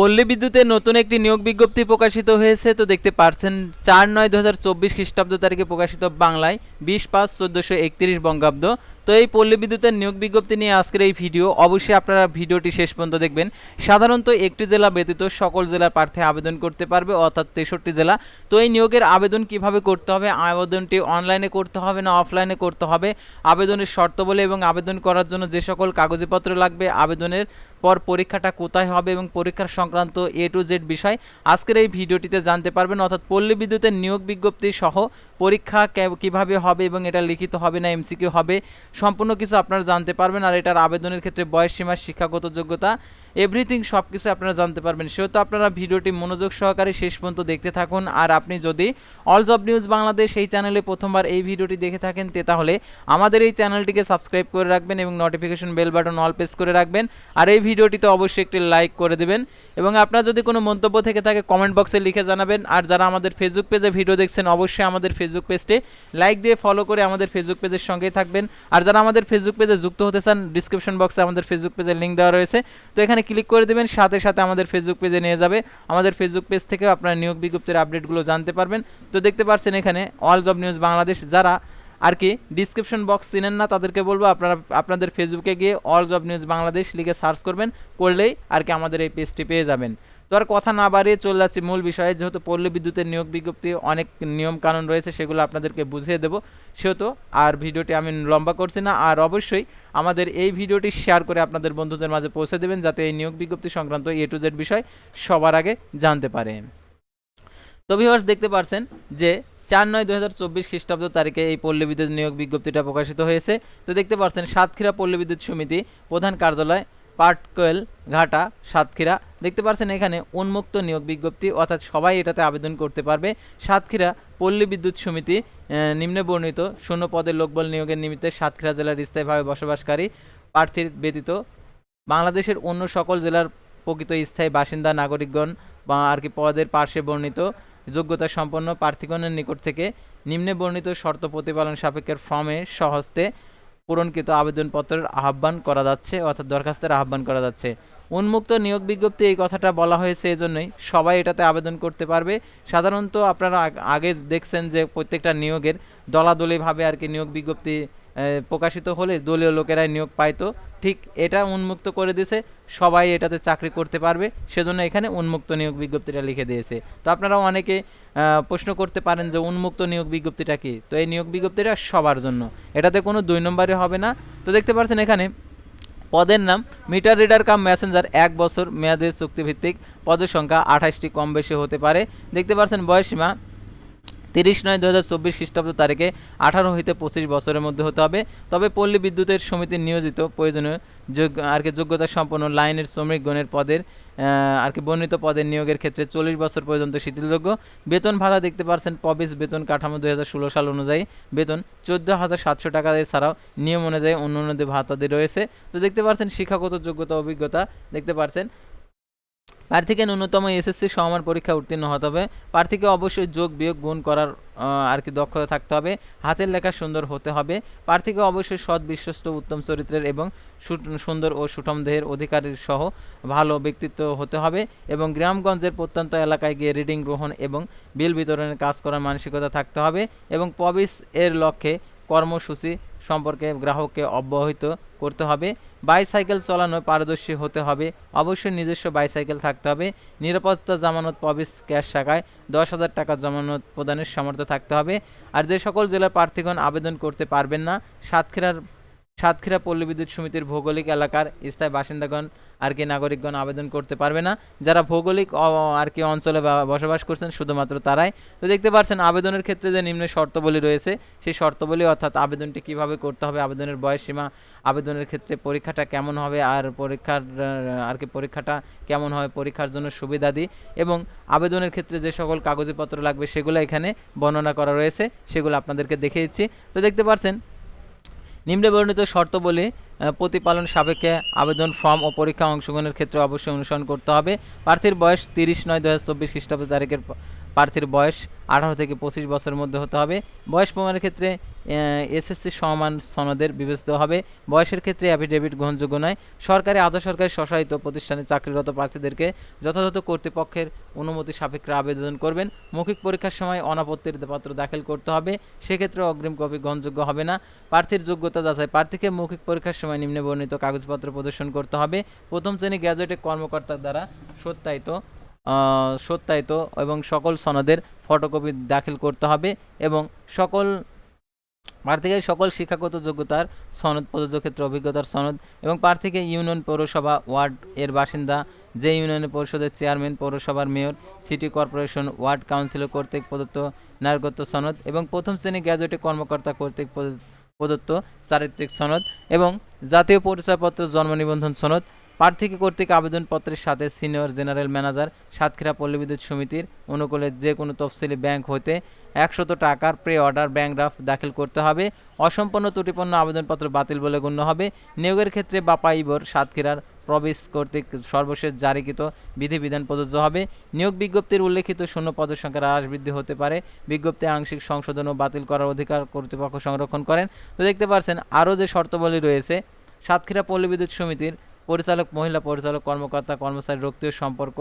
পল্লী বিদ্যুতের নতুন একটি নিয়োগ বিজ্ঞপ্তি প্রকাশিত হয়েছে, তো দেখতে পারছেন চার নয় দু হাজার চব্বিশ খ্রিস্টাব্দ তারিখে প্রকাশিত বাংলায় বিশ পাঁচ চোদ্দোশো একত্রিশ বঙ্গাব্দ। তো এই পল্লী বিদ্যুতের নিয়োগ বিজ্ঞপ্তি নিয়ে আজকের এই ভিডিও, অবশ্যই আপনারা ভিডিওটি শেষ পর্যন্ত দেখবেন। সাধারণত একটি জেলা ব্যতীত সকল জেলার প্রার্থী আবেদন করতে পারবে, অর্থাৎ তেষট্টি জেলা। তো এই নিয়োগের আবেদন কীভাবে করতে হবে? আবেদনটি অনলাইনে করতে হবে না অফলাইনে করতে হবে? আবেদনের শর্তাবলী এবং আবেদন করার জন্য যে সকল কাগজপত্র লাগবে, আবেদনের পর পরীক্ষাটা কোথায় হবে এবং পরীক্ষার সংক্রান্ত এ টু জেড বিষয়। আজকের এই ভিডিওটিতে জানতে পারবেন, অর্থাৎ পল্লী বিদ্যুতের নিয়োগ বিজ্ঞপ্তি সহ পরীক্ষা কীভাবে হবে এবং এটা লিখিত হবে না এমসিকিউ হবে, সম্পূর্ণ কিছু আপনারা জানতে পারবেন আর এটার আবেদনের ক্ষেত্রে বয়স সীমা, শিক্ষাগত যোগ্যতা এভরিথিং সব কিছু আপনারা জানতে পারবেন। সেহেতু আপনারা ভিডিওটি মনোযোগ সহকারে শেষ পর্যন্ত দেখতে থাকুন। আর আপনি যদি অল জব নিউজ বাংলাদেশ এই চ্যানেলে প্রথমবার এই ভিডিওটি দেখে থাকেন, তে তাহলে আমাদের এই চ্যানেলটিকে সাবস্ক্রাইব করে রাখবেন এবং notification bell button all press করে রাখবেন। আর এই ভিডিওটিতে অবশ্যই একটি লাইক করে দেবেন। এবং আপনার যদি কোনো মন্তব্য থেকে থাকে কমেন্ট বক্সে লিখে জানাবেন। আর যারা আমাদের ফেসবুক পেজে ভিডিও দেখছেন, অবশ্যই আমাদের ফেসবুক পেজটি লাইক দিয়ে ফলো করে আমাদের ফেসবুক পেজের সঙ্গেই থাকবেন। আর যারা আমাদের ফেসবুক পেজে যুক্ত হতে চান ডিসক্রিপশন বক্সে আমাদের ফেসবুক পেজের লিঙ্ক দেওয়া রয়েছে। তো এখানে ক্লিক করে দেবেন, সাথে সাথে আমাদের ফেসবুক পেজে নিয়ে যাবে। আমাদের ফেসবুক পেজ থেকে আপনারা নিয়োগ বিজ্ঞপ্তির আপডেটগুলো জানতে পারবেন। তো দেখতে পাচ্ছেন এখানে অল জব নিউজ বাংলাদেশ যারা আর কি ডিসক্রিপশন বক্স চিনেন না, তাদেরকে বলব আপনারা, আপনাদের ফেসবুকে গিয়ে অল জব নিউজ বাংলাদেশ লিখে সার্চ করবেন, করলেই আর কি আমাদের এই পেজটি পেয়ে যাবেন। তো আর কথা না বাড়িয়ে চলে যাচ্ছি মূল বিষয়ে, যেহেতু পল্লী বিদ্যুতের নিয়োগ বিজ্ঞপ্তি, অনেক নিয়ম কানুন রয়েছে, সেগুলো আপনাদেরকে বুঝিয়ে দেবো। সেহেতু আর ভিডিওটি আমি লম্বা করছি না, আর অবশ্যই আমাদের এই ভিডিওটি শেয়ার করে আপনাদের বন্ধুদের মাঝে পৌঁছে দেবেন, যাতে এই নিয়োগ বিজ্ঞপ্তি সংক্রান্ত এ টু জেড বিষয় সবার আগে জানতে পারে। তো দেখতে পারছেন যে চার নয় দু হাজার চব্বিশ খ্রিস্টাব্দ তারিখে এই পল্লী বিদ্যুৎ নিয়োগ বিজ্ঞপ্তিটা প্রকাশিত হয়েছে। তো দেখতে পাচ্ছেন সাতক্ষীরা পল্লী বিদ্যুৎ সমিতি প্রধান কার্যালয় পাটকোয়েল ঘাটা সাতক্ষীরা। দেখতে পাচ্ছেন এখানে উন্মুক্ত নিয়োগ বিজ্ঞপ্তি, অর্থাৎ সবাই এটাতে আবেদন করতে পারবে। সাতক্ষীরা পল্লী বিদ্যুৎ সমিতি নিম্নে বর্ণিত শূন্য পদের লোকবল নিয়োগের নিমিত্তে সাতক্ষীরা জেলার স্থায়ীভাবে বসবাসকারী প্রার্থীর ব্যতীত বাংলাদেশের অন্য সকল জেলার প্রকৃত স্থায়ী বাসিন্দা, নাগরিকগণ বা আর কি পদের পার্শ্বে বর্ণিত যোগ্যতা সম্পন্ন প্রার্থীগণের নিকট থেকে নিম্নে বর্ণিত শর্ত প্রতিপালন সাপেক্ষের ফর্মে সহস্তে পূরণকৃত আবেদনপত্রের আহ্বান করা যাচ্ছে, অর্থাৎ দরখাস্তের আহ্বান করা যাচ্ছে। উন্মুক্ত নিয়োগ বিজ্ঞপ্তি এই কথাটা বলা হয়েছে এই জন্যই সবাই এটাতে আবেদন করতে পারবে। সাধারণত আপনারা আগে দেখছেন যে প্রত্যেকটা নিয়োগের দলাদলিভাবে আর কি নিয়োগ বিজ্ঞপ্তি প্রকাশিত হলে দলীয় লোকেরাই নিয়োগ পাইতো ঠিক এটা উন্মুক্ত করে দিয়েছে, সবাই এটাতে চাকরি করতে পারবে, সেজন্য এখানে উন্মুক্ত নিয়োগ বিজ্ঞপ্তিটা লিখে দিয়েছে। তো আপনারা অনেকে প্রশ্ন করতে পারেন যে উন্মুক্ত নিয়োগ বিজ্ঞপ্তিটা কি? তো এই নিয়োগ বিজ্ঞপ্তিটা সবার জন্য। এটাতে কোনো দুই নম্বরে হবে না। তো দেখতে পাচ্ছেন এখানে, পদের নাম মিটার রিডার কাম মেসেঞ্জার, এক বছর মেয়াদের চুক্তিভিত্তিক পদের সংখ্যা আঠাশটি কম বেশি হতে পারে। দেখতে পাচ্ছেন বয়সীমা তিরিশ নয় দু হাজার চব্বিশ খ্রিস্টাব্দ তারিখে আঠারো হইতে পঁচিশ বছরের মধ্যে হতে হবে। তবে পল্লী বিদ্যুতের সমিতির নিয়োজিত, প্রয়োজনীয় যোগ্য আর কি যোগ্যতা সম্পন্ন লাইনের শ্রমিকগণের পদের আর কি বর্ণিত পদের নিয়োগের ক্ষেত্রে চল্লিশ বছর পর্যন্ত শিথিলযোগ্য। বেতন ভাতা দেখতে পারছেন পবিস বেতন কাঠামো দুই হাজার ষোলো সাল অনুযায়ী। বেতন চোদ্দ হাজার সাতশো টাকা এছাড়াও নিয়ম অনুযায়ী অন্য অন্য ভাতাদি রয়েছে। তো দেখতে পারছেন শিক্ষাগত যোগ্যতা, অভিজ্ঞতা দেখতে পারছেন। প্রার্থীকে ন্যূনতম এসএসসি সমান পরীক্ষা উত্তীর্ণ হতে হবে। প্রার্থীকে অবশ্যই যোগ বিয়োগ গুণ করার আর কি দক্ষতা থাকতে হবে। হাতের লেখা সুন্দর হতে হবে। প্রার্থীকে অবশ্যই সৎ, বিশ্বস্ত, উত্তম চরিত্রের এবং সুন্দর ও সুঠম দেহের অধিকারী সহ ভালো ব্যক্তিত্ব হতে হবে এবং গ্রামগঞ্জের প্রত্যন্ত এলাকায় গিয়ে রিডিং গ্রহণ এবং বিল বিতরণের কাজ করার মানসিকতা থাকতে হবে এবং পবিস এর লক্ষ্যে কর্মসূচি সম্পর্কে গ্রাহককে অবহিত করতে হবে। বাইসাইকেল চালানো পারদর্শী হতে হবে। অবশ্যই নিজস্ব বাইসাইকেল থাকতে হবে। নিরাপত্তা জামানত পবিস ক্যাশ শাখায় দশ হাজার টাকা জামানত প্রদানের সামর্থ্য থাকতে হবে। আর যে সকল জেলার প্রার্থীগণ আবেদন করতে পারবেন না, সাতক্ষীরার সাতক্ষীরা পল্লী বিদ্যুৎ সমিতির ভৌগোলিক এলাকার স্থায়ী বাসিন্দাগণ আর কি নাগরিকগণ আবেদন করতে পারবে না। যারা ভৌগোলিক আর কি অঞ্চলে বসবাস করছেন শুধুমাত্র তারাই। তো দেখতে পাচ্ছেন আবেদনের ক্ষেত্রে যে নিম্ন শর্তাবলী রয়েছে সেই শর্তাবলী অর্থাৎ আবেদনটি কীভাবে করতে হবে আবেদনের বয়স সীমা আবেদনের ক্ষেত্রে পরীক্ষাটা কেমন হবে আর পরীক্ষার আর কি পরীক্ষাটা কেমন হবে পরীক্ষার জন্য সুবিধাদি এবং আবেদনের ক্ষেত্রে যে সকল কাগজপত্র লাগবে সেগুলো এখানে বর্ণনা করা রয়েছে সেগুলো আপনাদেরকে দেখে দিচ্ছি। তো দেখতে পাচ্ছেন নিম্নে বর্ণিত শর্তাবলী আহ, প্রতিপালন সাপেক্ষে আবেদন ফর্ম ও পরীক্ষা অংশগ্রহণের ক্ষেত্রে অবশ্যই অনুসরণ করতে হবে। প্রার্থীর বয়স তিরিশ নয় দু হাজার চব্বিশ খ্রিস্টাব্দ তারিখের প্রার্থীর বয়স আঠারো থেকে পঁচিশ বছরের মধ্যে হতে হবে। বয়স প্রমাণের ক্ষেত্রে এসএসসি সমান সনদের বিবেচিত হবে। বয়সের ক্ষেত্রে অ্যাফিডেভিট গ্রহণযোগ্য নয়। সরকারি, আধা সরকারি স্বশাসিত প্রতিষ্ঠানে চাকরিরত প্রার্থীদেরকে যথাযথ কর্তৃপক্ষের অনুমতি সাপেক্ষে আবেদন করবেন। মৌখিক পরীক্ষার সময় অনাপত্তির পত্র দাখিল করতে হবে। সেক্ষেত্রে অগ্রিম কপি গ্রহণযোগ্য হবে না। প্রার্থীর যোগ্যতা যাচাই, প্রার্থীকে মৌখিক পরীক্ষার সময় নিম্নে বর্ণিত কাগজপত্র প্রদর্শন করতে হবে। প্রথম শ্রেণি গ্যাজেটে কর্মকর্তার দ্বারা সত্যায়িত সত্যায়িত এবং সকল সনদের ফটোকপি দাখিল করতে হবে এবং সকল প্রার্থীকে সকল শিক্ষাগত যোগ্যতার সনদ প্রযোজ্য ক্ষেত্রে অভিজ্ঞতার সনদ এবং প্রার্থীকে ইউনিয়ন পৌরসভা ওয়ার্ড এর বাসিন্দা, যে ইউনিয়ন পরিষদের চেয়ারম্যান, পৌরসভার mayor, city corporation ward councillor কর্তৃক প্রদত্ত নাগরিকত্ব সনদ এবং প্রথম শ্রেণি গ্যাজেটে কর্মকর্তা কর্তৃক প্রদ- প্রদত্ত চারিত্রিক সনদ এবং জাতীয় পরিচয়পত্র জন্ম নিবন্ধন সনদ প্রার্থীকে কর্তৃক আবেদনপত্রের সাথে সিনিয়র জেনারেল ম্যানেজার সাতক্ষীরা পল্লীবিদ্যুৎ সমিতির অনুকূলে যে কোনো তফসিলি ব্যাংক হইতে একশত টাকার প্রে অর্ডার ব্যাংক ড্রাফট দাখিল করতে হবে। অসম্পন্ন ত্রুটিপূর্ণ আবেদনপত্র বাতিল বলে গণ্য হবে। নিয়োগের ক্ষেত্রে বাপাইবর সাতক্ষীরার প্রবেশ কর্তৃক সর্বশেষ জারিকৃত বিধিবিধান প্রযোজ্য হবে। নিয়োগ বিজ্ঞপ্তির উল্লেখিত শূন্য পদের সংখ্যা হ্রাস বৃদ্ধি হতে পারে। বিজ্ঞপ্তি আংশিক সংশোধন ও বাতিল করার অধিকার কর্তৃপক্ষ সংরক্ষণ করেন। তো দেখতে পাচ্ছেন আরও যে শর্তাবলী রয়েছে, সাতক্ষীরা পল্লী বিদ্যুৎ সমিতির পরিচালক, মহিলা পরিচালক, কর্মকর্তা, কর্মচারী, রক্তীয় সম্পর্ক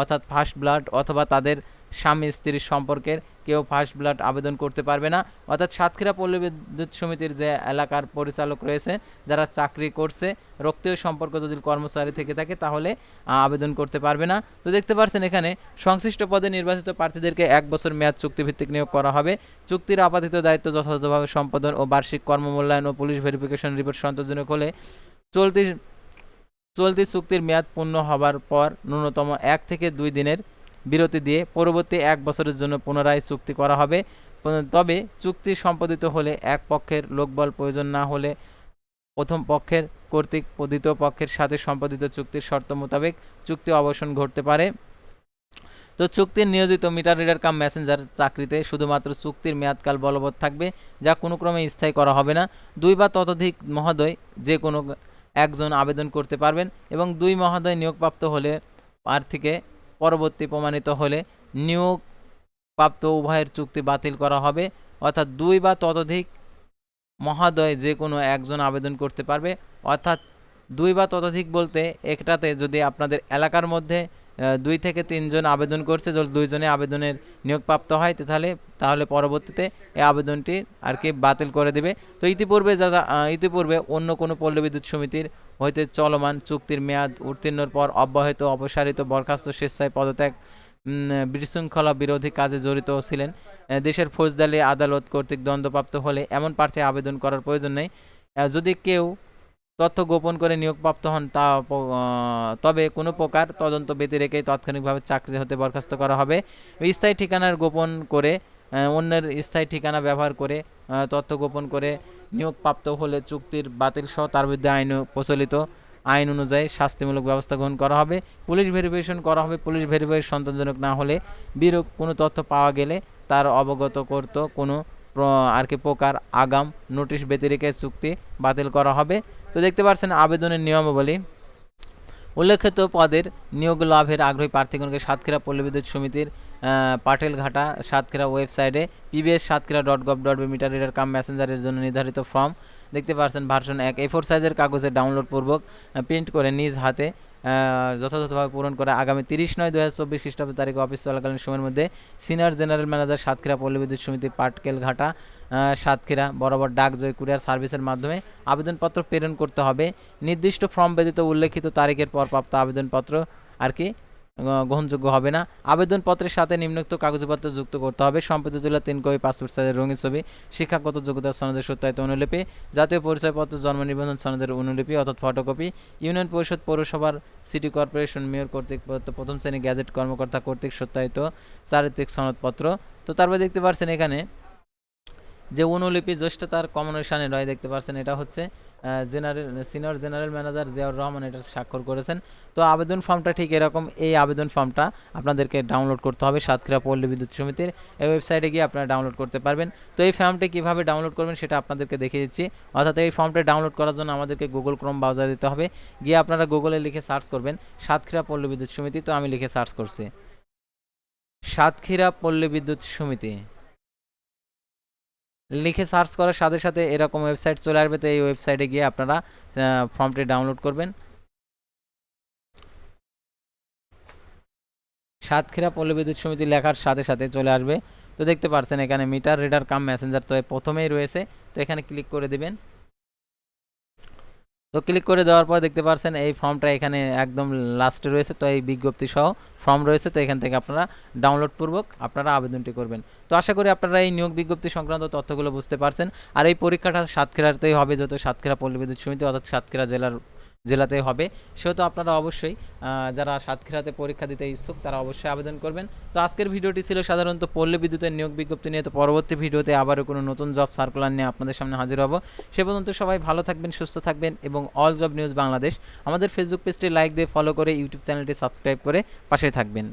অর্থাৎ ফার্স্ট ব্লাড অথবা তাদের স্বামী স্ত্রীর সম্পর্কের কেউ ফার্স্ট ব্লাড আবেদন করতে পারবে না। অর্থাৎ সাতক্ষীরা পল্লী বিদ্যুৎ সমিতির যে এলাকার পরিচালক রয়েছে, যারা চাকরি করছে, রক্তীয় সম্পর্ক যদি কর্মচারী থেকে থাকে, তাহলে আবেদন করতে পারবে না। তো দেখতে পাচ্ছেন এখানে, সংশ্লিষ্ট পদে নির্বাচিত প্রার্থীদেরকে এক বছর মেয়াদ চুক্তিভিত্তিক নিয়োগ করা হবে। চুক্তির আপাতত দায়িত্ব যথাযথভাবে সম্পাদন ও বার্ষিক কর্মমূল্যায়ন ও পুলিশ ভেরিফিকেশন রিপোর্ট সন্তোষজনক হলে চলতি চলতি চুক্তির মেয়াদ পূর্ণ হবার পর ন্যূনতম এক থেকে দুই দিনের বিরতি দিয়ে পরবর্তী এক বছরের জন্য পুনরায় চুক্তি করা হবে। তবে চুক্তি সম্পাদিত হলে এক পক্ষের লোকবল প্রয়োজন না হলে প্রথম পক্ষের কর্তৃক দ্বিতীয় পক্ষের সাথে সম্পাদিত চুক্তির শর্ত মোতাবেক চুক্তি অবসান ঘটতে পারে। তো চুক্তির নিয়োজিত মিটার রিডার কাম মেসেঞ্জার চাকরিতে শুধুমাত্র চুক্তির মেয়াদকাল বলবৎ থাকবে, যা কোনো ক্রমে স্থায়ী করা হবে না। দুই বা ততোধিক মহোদয় যে কোনো একজন আবেদন করতে পারবেন এবং দুই মহোদয় নিয়োগপ্রাপ্ত হলে প্রার্থীকে পরবর্তী প্রমাণিত হলে নিয়োগপ্রাপ্ত উভয়ের চুক্তি বাতিল করা হবে। অর্থাৎ দুই বা ততোধিক মহাদয় যে কোনো একজন আবেদন করতে পারবে। অর্থাৎ দুই বা ততোধিক বলতে একটাতে যদি আপনাদের এলাকার মধ্যে দুই থেকে তিনজন আবেদন করছে, যদি দুইজনে আবেদনের নিয়োগপ্রাপ্ত হয় তাহলে তাহলে পরবর্তীতে এই আবেদনটি আর কি বাতিল করে দেবে। তো ইতিপূর্বে যারা ইতিপূর্বে অন্য কোনো পল্লী বিদ্যুৎ সমিতির হইতে চলমান চুক্তির মেয়াদ উত্তীর্ণর পর অব্যাহত, অপসারিত, বরখাস্ত, স্বেচ্ছায় পদত্যাগ বিশৃঙ্খলা বিরোধী কাজে জড়িত ছিলেন দেশের ফৌজদারি আদালত কর্তৃক দণ্ডপ্রাপ্ত হলে এমন প্রার্থী আবেদন করার প্রয়োজন নেই। যদি কেউ তথ্য গোপন করে নিয়োগপ্রাপ্ত হন, তা তবে কোনো প্রকার তদন্ত ব্যতি রেখে তাৎক্ষণিকভাবে চাকরি হতে বরখাস্ত করা হবে। স্থায়ী ঠিকানার গোপন করে অন্যের স্থায়ী ঠিকানা ব্যবহার করে তথ্য গোপন করে নিয়োগপ্রাপ্ত হলে চুক্তির বাতিল সহ তার বিরুদ্ধে আইন প্রচলিত। আইন অনুযায়ী শাস্তিমূলক ব্যবস্থা গ্রহণ করা হবে। পুলিশ ভেরিফিকেশন করা হবে। পুলিশ ভেরিফিকেশন সন্তোষজনক না হলে বিরূপ কোনো তথ্য পাওয়া গেলে তার অবগত করত কোনো আর কি প্রকার আগাম, নোটিশ ব্যতিরেকে চুক্তি বাতিল করা হবে। তো দেখতে পাচ্ছেন আবেদনের নিয়মাবলী। উল্লেখিত পদের নিয়োগ লাভের আগ্রহী প্রার্থীগণকে সাতক্ষীরা পল্লবিদ্যুৎ সমিতির পাটেলঘাটা, সাতক্ষীরা ওয়েবসাইটে PBS Satkhira dot gov dot meter reader cum মেসেঞ্জারের জন্য নির্ধারিত ফর্ম দেখতে পাচ্ছেন ভার্সন এক এ ফোর সাইজের কাগজে ডাউনলোড পূর্বক প্রিন্ট করে নিজ হাতে যথাযথভাবে পূরণ করে আগামী তিরিশ নয় দু হাজার চব্বিশ খ্রিস্টাব্দ তারিখে অফিস চলাকালীন সময়ের মধ্যে সিনিয়র জেনারেল ম্যানেজার সাতক্ষীরা পল্লী বিদ্যুৎ সমিতি পাটকেল ঘাটা সাতক্ষীরা, বরাবর ডাক জয় কুরিয়ার সার্ভিসের মাধ্যমে আবেদনপত্র প্রেরণ করতে হবে। নির্দিষ্ট ফর্ম ব্যতীত উল্লেখিত তারিখের পর প্রাপ্ত আবেদনপত্র আর কি গ্রহণযোগ্য হবে না। আবেদনপত্রের সাথে নিম্নোক্ত কাগজপত্র যুক্ত করতে হবে। সম্প্রতি জেলা তিন কপি পাসপোর্ট সাইজের রঙিন ছবি, শিক্ষাগত যোগ্যতার সনদের সত্যায়িত অনুলিপি, জাতীয় পরিচয়পত্র, জন্ম নিবন্ধন সনদের অনুলিপি অর্থাৎ ফটোকপি, ইউনিয়ন পরিষদ পৌরসভার সিটি কর্পোরেশন মেয়র কর্তৃক প্রথম শ্রেণি গ্যাজেট কর্মকর্তা কর্তৃক সত্যায়িত চারিত্রিক সনদপত্র। তো তারপরে দেখতে পাচ্ছেন এখানে যে অনুলিপি জ্যেষ্ঠতার কমিশনে রয় দেখতে পাচ্ছেন এটা হচ্ছে general, senior general manager Ziaur Rahman এটা স্বাক্ষর করেছেন। তো আবেদন ফর্মটা ঠিক এরকম, এই আবেদন ফর্মটা আপনাদেরকে ডাউনলোড করতে হবে সাতক্ষীরা পল্লী বিদ্যুৎ সমিতির এই ওয়েবসাইটে গিয়ে আপনারা ডাউনলোড করতে পারবেন। তো এই ফর্মটি কীভাবে ডাউনলোড করবেন সেটা আপনাদেরকে দেখিয়ে দিচ্ছি। অর্থাৎ এই ফর্মটা ডাউনলোড করার জন্য আমাদেরকে গুগল ক্রোম ব্রাউজার দিতে হবে। গিয়ে আপনারা গুগলে লিখে সার্চ করবেন সাতক্ষীরা পল্লী বিদ্যুৎ সমিতি, তো আমি লিখে সার্চ করছি। সাতক্ষীরা পল্লী বিদ্যুৎ সমিতি। লিখে সার্চ করার সাথে সাথে এরকম ওয়েবসাইট চলে আসবে, তো এই ওয়েবসাইটে গিয়ে আপনারা ফর্মটি ডাউনলোড করবেন। সাতক্ষীরা পল্লী বিদ্যুৎ সমিতি লেখার সাথে সাথে চলে আসবে। তো দেখতে পারছেন এখানে মিটার রিডার কাম মেসেঞ্জার তো প্রথমেই রয়েছে। তো এখানে ক্লিক করে দিবেন। তো ক্লিক করে দেওয়ার পর দেখতে পাচ্ছেন এই ফর্মটা এখানে একদম লাস্টে রয়েছে। তো এই বিজ্ঞপ্তি সহ ফর্ম রয়েছে। তো এখান থেকে আপনারা ডাউনলোড পূর্বক আপনারা আবেদনটি করবেন। তো আশা করি আপনারা এই নিয়োগ বিজ্ঞপ্তি সংক্রান্ত তথ্যগুলো বুঝতে পারছেন। আর এই পরীক্ষাটা সাতক্ষীরাতেই হবে। যত সাতক্ষীরা পল্লী বিদ্যুৎ সমিতি অর্থাৎ সাতক্ষীরা জেলার জেলাতেই হবে। সেহেতু আপনারা অবশ্যই যারা সাতক্ষীরাতে পরীক্ষা দিতে ইচ্ছুক, তারা অবশ্যই আবেদন করবেন। তো আজকের ভিডিওটি ছিল সাধারণত পল্লী বিদ্যুতের নিয়োগ বিজ্ঞপ্তি নিয়ে। তো পরবর্তী ভিডিওতে আবারও কোনো নতুন জব সার্কুলার নিয়ে আপনাদের সামনে হাজির হব। সে পর্যন্ত সবাই ভালো থাকবেন, সুস্থ থাকবেন এবং অল জব নিউজ বাংলাদেশ। আমাদের ফেসবুক পেজটি লাইক দিয়ে ফলো করে ইউটিউব চ্যানেলটি সাবস্ক্রাইব করে পাশে থাকবেন।